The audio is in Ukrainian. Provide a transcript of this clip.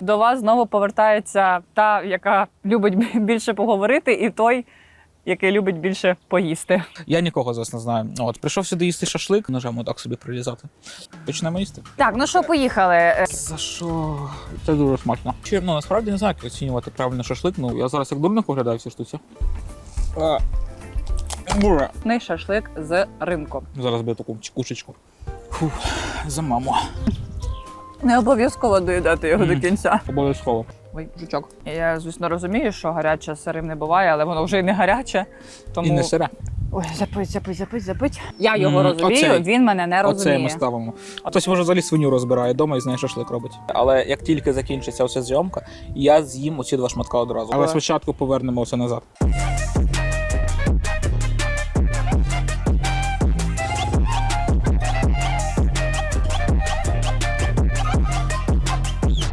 До вас знову повертається та, яка любить більше поговорити, і той, який любить більше поїсти. Я нікого з вас не знаю. От прийшов сюди їсти шашлик, ножем отак собі прилізати. Почнемо їсти. Так, ну що, поїхали. Е, За що? Це дуже смачно. Чи ну насправді не знаю, як оцінювати правильно шашлик. Ну я зараз як дурник виглядаю в цій штуці. А, шашлик з ринку. Зараз би таку чекушечку. Фух, за маму. Не обов'язково доїдати його до кінця. Обов'язково. Ой, жучок. Я, звісно, розумію, що гаряче сирим не буває, але воно вже й не гаряче. Тому І не сире. ой, запить, запить, запить, запить. Я його Мгм, розумію, оцей. він мене не Оце розуміє. ми ставимо. А Хтось може взагалі свиню розбирає вдома і з неї шашлик робить. Але як тільки закінчиться оця зйомка, я з'їм оці два шматка одразу. Але Але- спочатку повернемося назад.